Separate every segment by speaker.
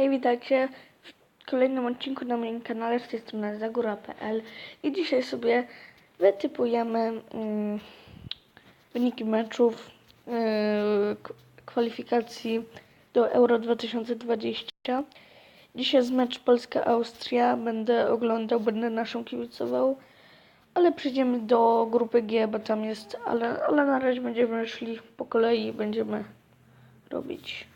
Speaker 1: Hej, witajcie w kolejnym odcinku na moim kanale. Z tej strony zagóra.pl i dzisiaj sobie wytypujemy mm, wyniki meczów yy, kwalifikacji do Euro 2020. Dzisiaj jest mecz Polska-Austria, będę oglądał, będę naszą kibicował, ale przejdziemy do grupy G, bo tam jest, ale, ale na razie będziemy szli po kolei i będziemy robić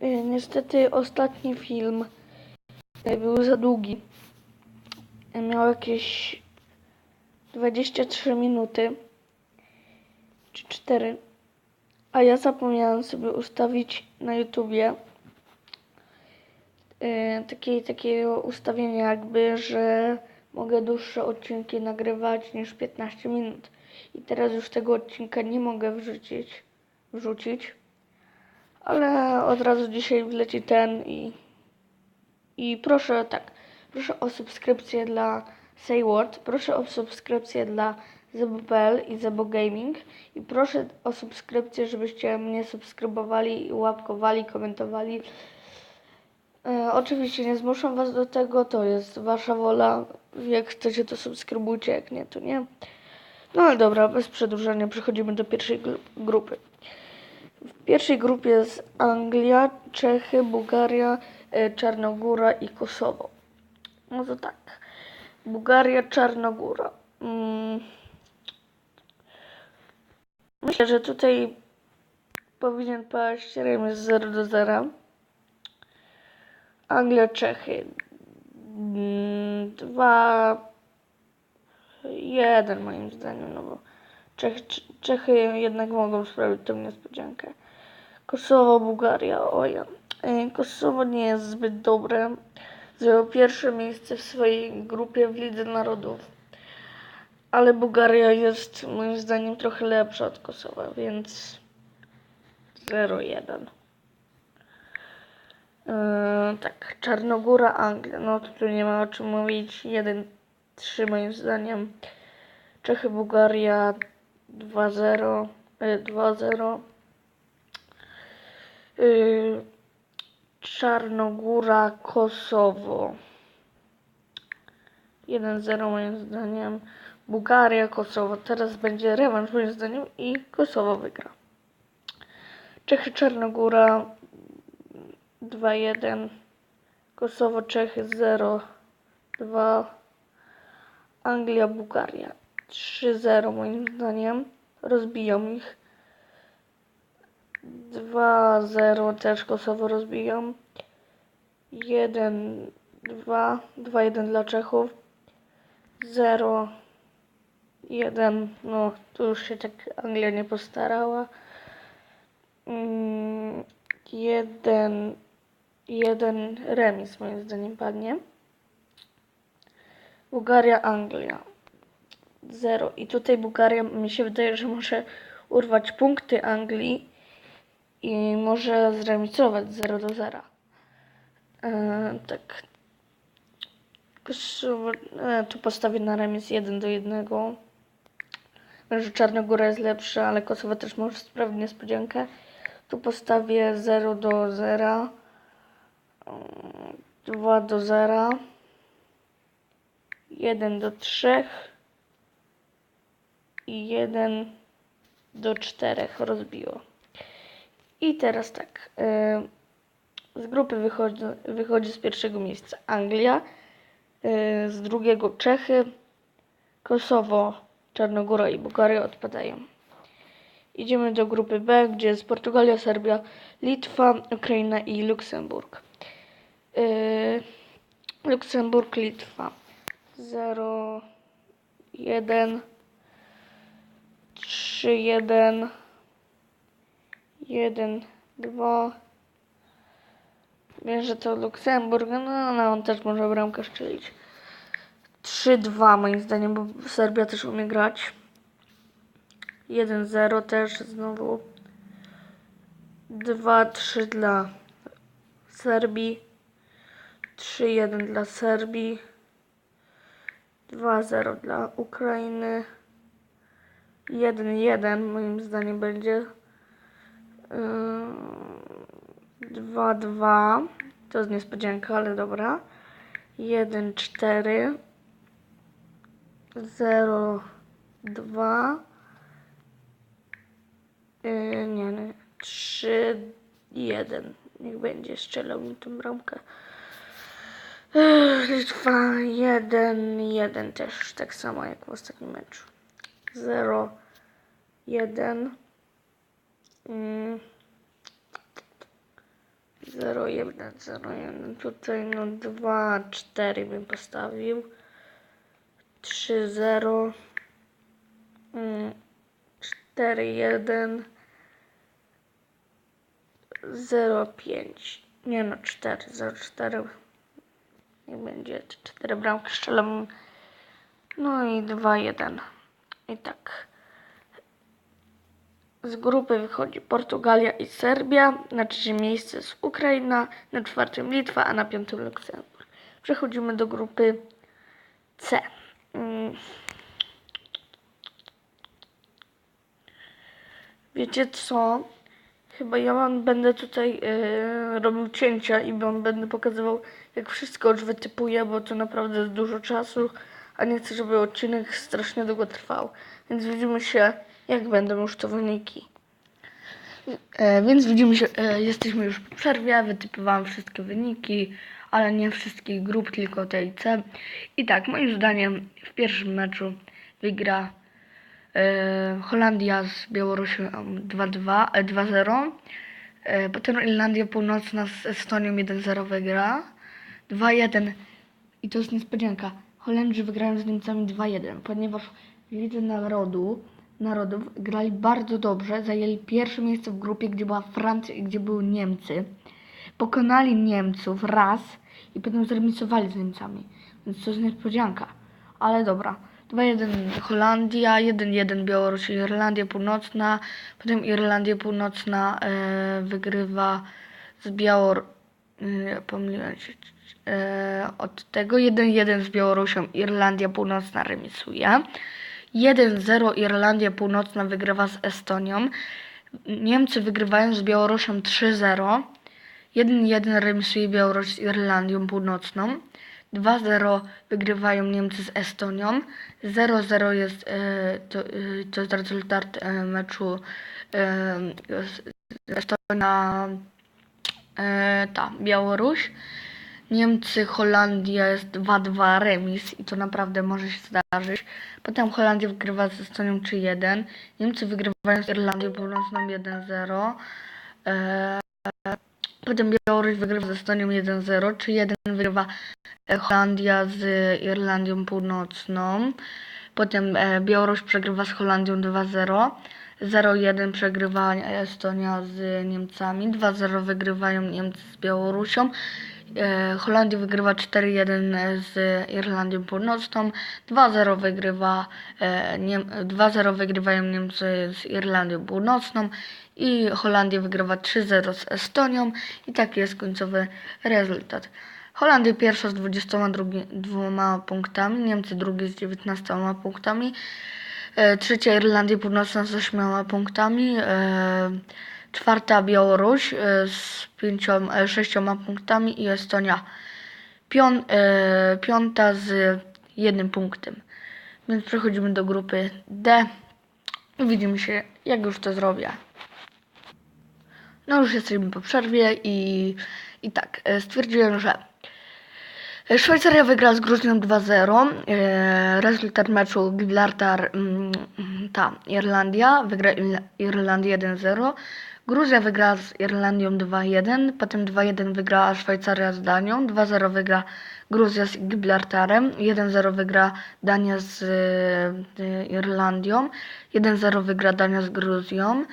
Speaker 1: Niestety ostatni film y, był za długi. Y, Miał jakieś 23 minuty czy 4. A ja zapomniałem sobie ustawić na YouTubie y, takie, takiego ustawienia jakby, że mogę dłuższe odcinki nagrywać niż 15 minut. I teraz już tego odcinka nie mogę wrzucić. wrzucić ale od razu dzisiaj wleci ten i i proszę tak, proszę o subskrypcję dla Sayword, proszę o subskrypcję dla Zebo.pl i Zebo Gaming i proszę o subskrypcję, żebyście mnie subskrybowali łapkowali, komentowali. E, oczywiście nie zmuszam was do tego, to jest wasza wola. Jak chcecie to subskrybujcie, jak nie to nie. No ale dobra, bez przedłużania przechodzimy do pierwszej gru- grupy. W pierwszej grupie jest Anglia, Czechy, Bułgaria, e, Czarnogóra i Kosowo. No to tak. Bułgaria, Czarnogóra. Mm. Myślę, że tutaj powinien paść remis 0 do 0. Anglia, Czechy. 2 1 moim zdaniem, no bo Czech, Czechy jednak mogą sprawić tą niespodziankę. Kosowo, Bułgaria, oja. Kosowo nie jest zbyt dobre. Zajął pierwsze miejsce w swojej grupie w Lidze Narodów. Ale Bułgaria jest moim zdaniem trochę lepsza od Kosowa, więc 0-1. E, tak, Czarnogóra, Anglia. No tu nie ma o czym mówić. 1-3 moim zdaniem. Czechy, Bułgaria 2-0. e, 2-0. Y, Czarnogóra, Kosowo. 1-0 moim zdaniem. Bułgaria, Kosowo. Teraz będzie rewanż moim zdaniem i Kosowo wygra. Czechy, Czarnogóra 2-1. Kosowo, Czechy 0-2. Anglia, Bułgaria 3-0 moim zdaniem. Rozbiją ich. 2-0 też Kosowo rozbiją. 1-2. 2-1 dla Czechów. 0 1 no tu już się tak Anglia nie postarała. Mm, 1 1 remis moim zdaniem padnie. Bułgaria, Anglia. 0. I tutaj Bułgaria mi się wydaje, że może urwać punkty Anglii i może zremisować 0 do 0. E, tak. E, tu postawię na remis 1 do 1. Wiem, że Czarnogóra jest lepsza, ale Kosowo też może sprawić niespodziankę. Tu postawię 0 do 0. 2 do 0. 1 do 3 i 1 do 4 rozbiło. I teraz tak. y, Z grupy wychodzi, wychodzi z pierwszego miejsca Anglia, y, z drugiego Czechy, Kosowo, Czarnogóra i Bułgaria odpadają. Idziemy do grupy B, gdzie jest Portugalia, Serbia, Litwa, Ukraina i Luksemburg. Y, Luksemburg, Litwa. 0, 1, 3, 1, 1, 2. Wiem, że to Luksemburg, no, no on też może bramkę strzelić. 3-2 moim zdaniem, bo Serbia też umie grać. 1-0 też znowu. 2-3 dla Serbii. 3-1 dla Serbii. 2-0 dla Ukrainy. 1-1 moim zdaniem będzie. Yy, 2-2. To jest niespodzianka, ale dobra. 1-4. 0-2. Yy, nie, nie. 3-1. Niech będzie, strzelał mi tą bramkę. Yy, Litwa 1-1 też, tak samo jak w ostatnim meczu. 0-1. Mm. 0, 1, 0, 1. Tutaj no 2, 4 bym postawił. 3, 0. Mm, 4, 1. 0, 5. Nie no, 4, 0, 4. Nie będzie 4 bramki strzelam. No i 2, 1. I tak. Z grupy wychodzi Portugalia i Serbia, na trzecim miejscu jest Ukraina, na czwartym Litwa, a na piątym Luksemburg. Przechodzimy do grupy C. Mm. Wiecie co? Chyba ja mam, będę tutaj yy, robił cięcia i wam będę pokazywał, jak wszystko już wytypuję, bo to naprawdę dużo czasu, a nie chcę, żeby odcinek strasznie długo trwał. Więc widzimy się, jak będą już to wyniki. E, więc widzimy się, e, jesteśmy już po przerwie, wytypowałam wszystkie wyniki, ale nie wszystkich grup, tylko tej C. I tak, moim zdaniem w pierwszym meczu wygra e, Holandia z Białorusią 2-2, e, 2-0. E, potem Irlandia Północna z Estonią 1-0 wygra. 2-1 i to jest niespodzianka. Holendrzy wygrają z Niemcami 2-1, ponieważ Lidze Narodu, Narodów grali bardzo dobrze, zajęli pierwsze miejsce w grupie, gdzie była Francja i gdzie były Niemcy. Pokonali Niemców raz i potem zremisowali z Niemcami, więc to jest niespodzianka. Ale dobra. 2-1 Holandia, 1-1 Białoruś i Irlandia Północna. Potem Irlandia Północna e, wygrywa z Białor... Nie, pomyliłem się. E, od tego 1-1 z Białorusią Irlandia Północna remisuje. 1-0 Irlandia Północna wygrywa z Estonią. Niemcy wygrywają z Białorusią 3-0. 1-1 remisuje Białoruś z Irlandią Północną. 2-0 wygrywają Niemcy z Estonią. 0-0 jest, e, to, e, to jest rezultat meczu z- Estonia, ta, Białoruś. Niemcy, Holandia jest 2-2 remis i to naprawdę może się zdarzyć. Potem Holandia wygrywa z Estonią 3-1. Niemcy wygrywają z Irlandią Północną 1-0. E, potem Białoruś wygrywa z Estonią 1-0. 3-1 wygrywa e, Holandia z Irlandią Północną. Potem e, Białoruś przegrywa z Holandią 2-0. 0-1 przegrywa Estonia z Niemcami. 2-0 wygrywają Niemcy z Białorusią. E, Holandia wygrywa 4-1 z Irlandią Północną. 2-0 wygrywa e, Niem 2-0 wygrywają Niemcy z Irlandią Północną i Holandia wygrywa 3-0 z Estonią i taki jest końcowy rezultat. Holandia pierwsza z 22 punktami, Niemcy drugie z 19 punktami, e, trzecia Irlandia Północna z 8 punktami, e, czwarta Białoruś e, z pięcioma, e, sześcioma punktami i Estonia e, piąta z jednym punktem. Więc przechodzimy do grupy D. Widzimy się, jak już to zrobię. No już jesteśmy po przerwie i, i tak, stwierdziłem, że Szwajcaria wygra z Gruzją 2-0. E, Rezultat meczu Gibraltar, mm, ta, Irlandia, wygra Irla- Irlandia 1-0. Gruzja wygra z Irlandią 2-1, potem 2-1 wygra Szwajcaria z Danią, 2-0 wygra Gruzja z Gibraltarem, 1-0 wygra Dania z e, Irlandią, 1-0 wygra Dania z Gruzją,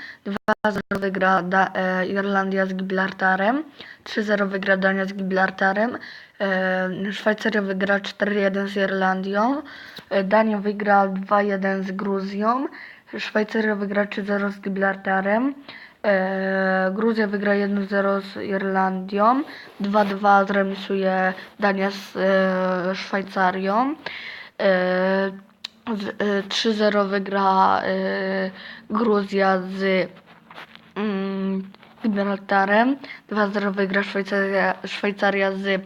Speaker 1: 2-0 wygra da, e, Irlandia z Gibraltarem, 3-0 wygra Dania z Gibraltarem, e, Szwajcaria wygra 4-1 z Irlandią, e, Dania wygra 2-1 z Gruzją, Szwajcaria wygra 3-0 z Gibraltarem, Gruzja wygra 1-0 z Irlandią, 2-2 zremisuje Dania z e, Szwajcarią, e, z, e, 3-0 wygra e, Gruzja z mm, Gibraltarem, 2-0 wygra Szwajcaria, Szwajcaria z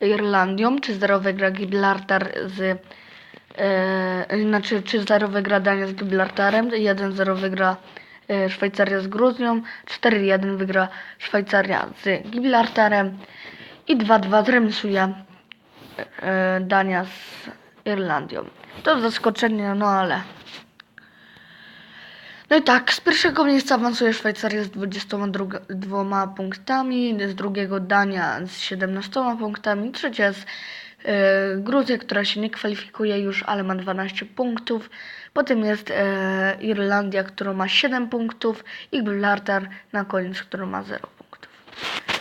Speaker 1: Irlandią, 3-0 wygra Gibraltar z e, znaczy 3-0 wygra Dania z Gibraltarem, 1-0 wygra e, Szwajcaria z Gruzją, 4-1 wygra Szwajcaria z Gibraltarem i 2-2 zremisuje e, Dania z Irlandią. To zaskoczenie, no ale. No i tak, z pierwszego miejsca awansuje Szwajcaria z 22 punktami, z drugiego Dania z 17 punktami, trzecia e, Gruzja, która się nie kwalifikuje już, ale ma 12 punktów. Potem jest e, Irlandia, która ma 7 punktów i Gibraltar na koniec, która ma 0 punktów.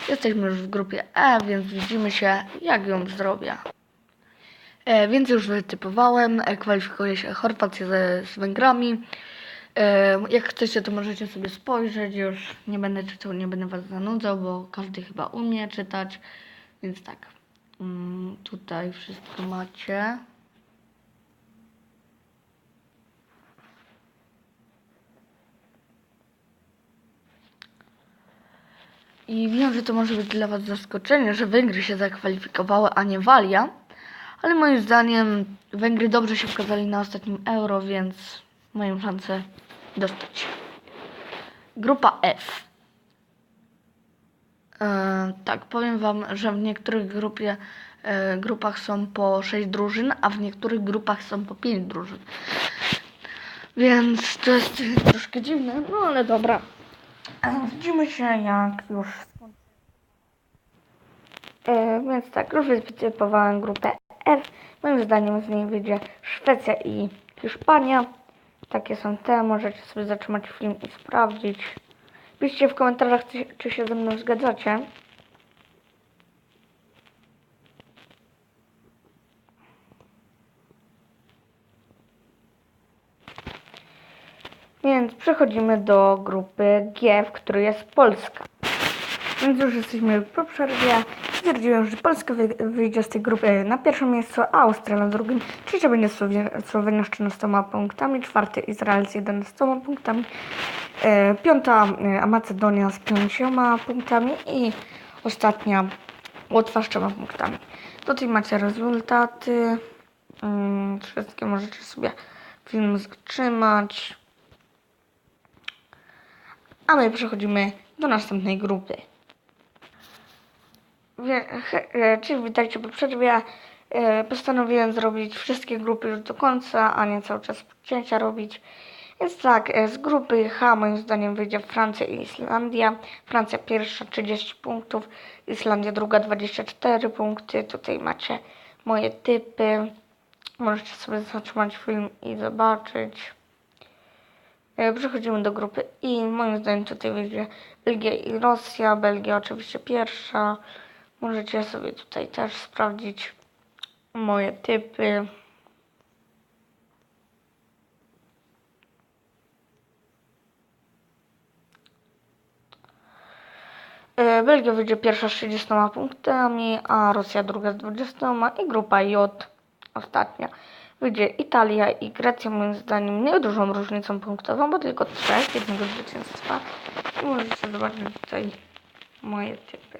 Speaker 1: Jesteśmy już w grupie E, więc widzimy się, jak ją zrobię. E, więc już wytypowałem. E, kwalifikuje się Chorwacja z Węgrami. E, jak chcecie, to możecie sobie spojrzeć. Już nie będę czytał, nie będę Was zanudzał, bo każdy chyba umie czytać. Więc tak. Mm, tutaj wszystko macie. I wiem, że to może być dla Was zaskoczenie, że Węgry się zakwalifikowały, a nie Walia. Ale moim zdaniem Węgry dobrze się pokazali na ostatnim Euro, więc mają szansę dostać. Grupa F. E, tak, powiem Wam, że w niektórych grupie, e, grupach są po 6 drużyn, a w niektórych grupach są po 5 drużyn. Więc to jest troszkę dziwne, no ale dobra. E, Widzimy się jak już E, więc tak, już wytypowałem grupę F. Moim zdaniem z niej wyjdzie Szwecja i Hiszpania. Takie są te, możecie sobie zatrzymać film i sprawdzić. Piszcie w komentarzach, czy, czy się ze mną zgadzacie. Więc przechodzimy do grupy G, w której jest Polska. Więc już jesteśmy po przerwie. Stwierdziłem, że Polska wy- wyjdzie z tej grupy na pierwszym miejscu, a Austria na drugim. Trzecia będzie Słowenia z 13 punktami, czwarty Izrael z 11 punktami, piąta e, Macedonia z 5 punktami i ostatnia Łotwa z 3 punktami. Tutaj macie rezultaty. Mm, wszystkie możecie sobie film zatrzymać. A my przechodzimy do następnej grupy. E, Cześć, witajcie po przerwie. E, Postanowiłem zrobić wszystkie grupy już do końca, a nie cały czas cięcia robić. Więc tak, e, z grupy H moim zdaniem wyjdzie Francja i Islandia. Francja pierwsza 30 punktów, Islandia druga 24 punkty. Tutaj macie moje typy. Możecie sobie zatrzymać film i zobaczyć. E, Przechodzimy do grupy I. Moim zdaniem tutaj wyjdzie Belgia i Rosja. Belgia oczywiście pierwsza. Możecie sobie tutaj też sprawdzić moje typy. Belgia wyjdzie pierwsza z 30 punktami, a Rosja druga z 20 i grupa J ostatnia. Wyjdzie Italia i Grecja moim zdaniem nie dużą różnicą punktową, bo tylko trzech, jednego zwycięstwa. I możecie zobaczyć tutaj moje typy.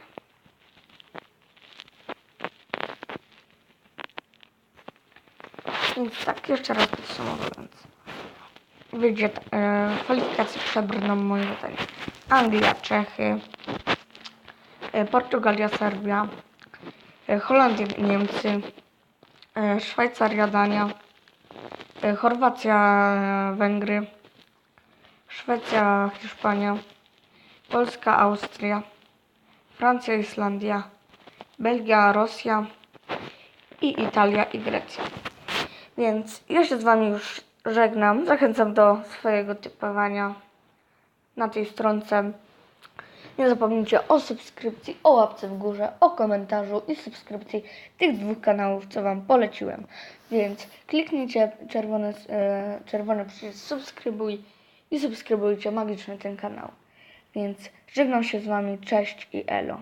Speaker 1: Więc tak, jeszcze raz podsumowując. Wyjdzie e, kwalifikacje przebrną moim zdaniem. Anglia, Czechy, e, Portugalia, Serbia, e, Holandia, Niemcy, e, Szwajcaria, Dania, e, Chorwacja, e, Węgry, Szwecja, Hiszpania, Polska, Austria, Francja, Islandia, Belgia, Rosja i Italia i Grecja. Więc ja się z Wami już żegnam. Zachęcam do swojego typowania na tej stronce. Nie zapomnijcie o subskrypcji, o łapce w górze, o komentarzu i subskrypcji tych dwóch kanałów, co Wam poleciłem. Więc kliknijcie czerwony, e, czerwony przycisk subskrybuj i subskrybujcie magiczny ten kanał. Więc żegnam się z Wami, cześć i elo.